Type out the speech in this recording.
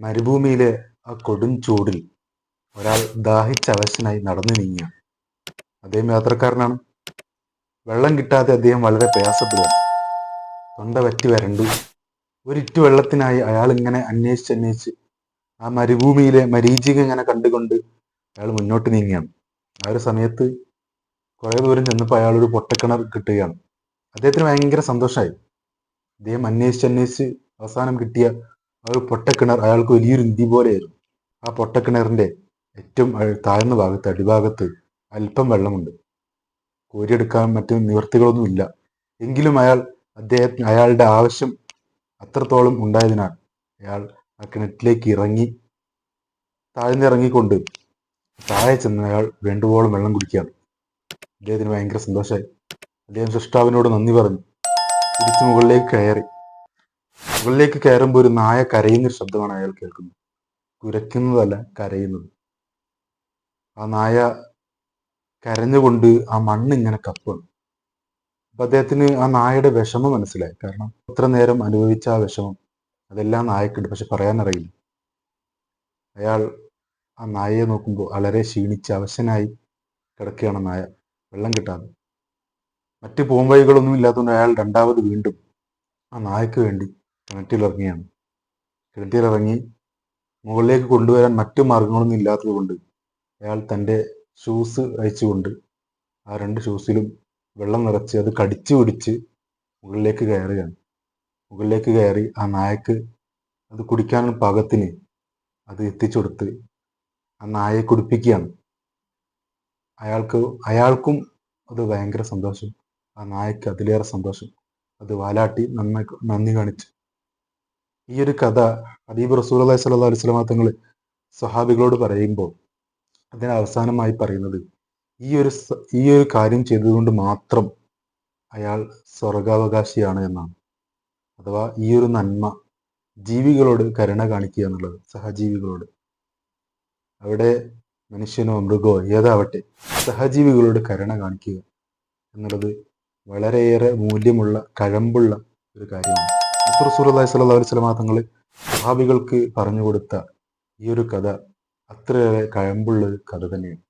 മരുഭൂമിയിലെ ആ കൊടും ചൂടിൽ ഒരാൾ ദാഹിച്ച അവശനായി നടന്നു നീങ്ങിയ അദ്ദേഹം യാത്രക്കാരനാണ്. വെള്ളം കിട്ടാതെ അദ്ദേഹം വളരെ പ്രയാസപ്പെടുകയാണ്. തൊണ്ട വറ്റി വരണ്ടു. ഒരിറ്റു വെള്ളത്തിനായി അയാൾ ഇങ്ങനെ അന്വേഷിച്ച് അന്വേഷിച്ച് ആ മരുഭൂമിയിലെ മരീചിക ഇങ്ങനെ കണ്ടുകൊണ്ട് അയാൾ മുന്നോട്ട് നീങ്ങിയാണ് ആ ഒരു സമയത്ത് കുറേ ദൂരം ചെന്നപ്പോൾ അയാൾ ഒരു പൊട്ടക്കിണർ കിട്ടുകയാണ്. അദ്ദേഹത്തിന് ഭയങ്കര സന്തോഷമായി. അദ്ദേഹം അന്വേഷിച്ച് അന്വേഷിച്ച് അവസാനം കിട്ടിയ ആ ഒരു പൊട്ടക്കിണർ അയാൾക്ക് വലിയൊരു നിധി പോലെയായിരുന്നു. ആ പൊട്ടക്കിണറിന്റെ ഏറ്റവും താഴ്ന്ന ഭാഗത്ത് അടിഭാഗത്ത് അല്പം വെള്ളമുണ്ട്. കോരിയെടുക്കാൻ മറ്റു നിവർത്തികളൊന്നും ഇല്ല. എങ്കിലും അയാൾ അദ്ദേഹത്തിന് അയാളുടെ ആവശ്യം അത്രത്തോളം ഉണ്ടായതിനാൽ അയാൾ ആ കിണറ്റിലേക്ക് ഇറങ്ങി താഴ്ന്നിറങ്ങിക്കൊണ്ട് താഴെ ചെന്ന് അയാൾ വേണ്ടുവോളം വെള്ളം കുടിക്കുകയാണ്. അദ്ദേഹത്തിന് ഭയങ്കര സന്തോഷമായി. അദ്ദേഹം സൃഷ്ടാവിനോട് നന്ദി പറഞ്ഞു. തിരിച്ചു മുകളിലേക്ക് കയറി. മുകളിലേക്ക് കയറുമ്പോൾ ഒരു നായ കരയുന്ന ഒരു ശബ്ദമാണ് അയാൾ കേൾക്കുന്നത്. കുരയ്ക്കുന്നതല്ല കരയുന്നത്. ആ നായ കരഞ്ഞുകൊണ്ട് ആ മണ്ണ് ഇങ്ങനെ കപ്പാണ്. അപ്പൊ അദ്ദേഹത്തിന് ആ നായയുടെ വിഷമം മനസ്സിലായി. കാരണം അത്ര നേരം അനുഭവിച്ച ആ വിഷമം അതെല്ലാം നായക്കുണ്ട്. പക്ഷെ പറയാനറിയില്ല. അയാൾ ആ നായയെ നോക്കുമ്പോൾ വളരെ ക്ഷീണിച്ച് അവശനായി കിടക്കുകയാണ് നായ. വെള്ളം കിട്ടാതെ. മറ്റ് പോംവഴികളൊന്നും ഇല്ലാത്തതുകൊണ്ട് അയാൾ രണ്ടാമത് വീണ്ടും ആ നായക്ക് വേണ്ടി കിണറ്റിലിറങ്ങിയാണ്. കിണറ്റിലിറങ്ങി മുകളിലേക്ക് കൊണ്ടുവരാൻ മറ്റു മാർഗങ്ങളൊന്നും ഇല്ലാത്തതുകൊണ്ട് അയാൾ തന്റെ ഷൂസ് അയച്ചുകൊണ്ട് ആ രണ്ട് ഷൂസിലും വെള്ളം നിറച്ച് അത് കടിച്ചു പിടിച്ച് മുകളിലേക്ക് കയറുകയാണ്. മുകളിലേക്ക് കയറി ആ നായക്ക് അത് കുടിക്കാനുള്ള പാകത്തിന് അത് എത്തിച്ചു കൊടുത്ത് ആ നായയെ കുടിപ്പിക്കുകയാണ്. അയാൾക്ക് അയാൾക്കും അത് ഭയങ്കര സന്തോഷം. ആ നായക്ക് അതിലേറെ സന്തോഷം. അത് വാലാട്ടി നന്നായി നന്ദി കാണിച്ചു. ഈ ഒരു കഥ അദീബ് റസൂൽ അലൈഹി സ്വല്ലാ അലൈഹി സ്വലാ തങ്ങൾ സ്വഹാബികളോട് പറയുമ്പോൾ അതിന് അവസാനമായി പറയുന്നത് ഈ ഒരു ഈ ഒരു കാര്യം ചെയ്തതുകൊണ്ട് മാത്രം അയാൾ സ്വർഗാവകാശിയാണ് എന്നാണ്. അഥവാ ഈ ഒരു നന്മ ജീവികളോട് കരുണ കാണിക്കുക എന്നുള്ളത് സഹജീവികളോട്. അവിടെ മനുഷ്യനോ മൃഗമോ ഏതാവട്ടെ സഹജീവികളോട് കരുണ കാണിക്കുക എന്നുള്ളത് വളരെയേറെ മൂല്യമുള്ള കഴമ്പുള്ള ഒരു കാര്യമാണ്. സ്വല്ലല്ലാഹു അലൈഹി വസല്ലമ തങ്ങൾ സ്വഹാബികൾക്ക് പറഞ്ഞു കൊടുത്ത ഈ ഒരു കഥ അത്രയേറെ കഴമ്പുള്ള കഥ തന്നെയാണ്.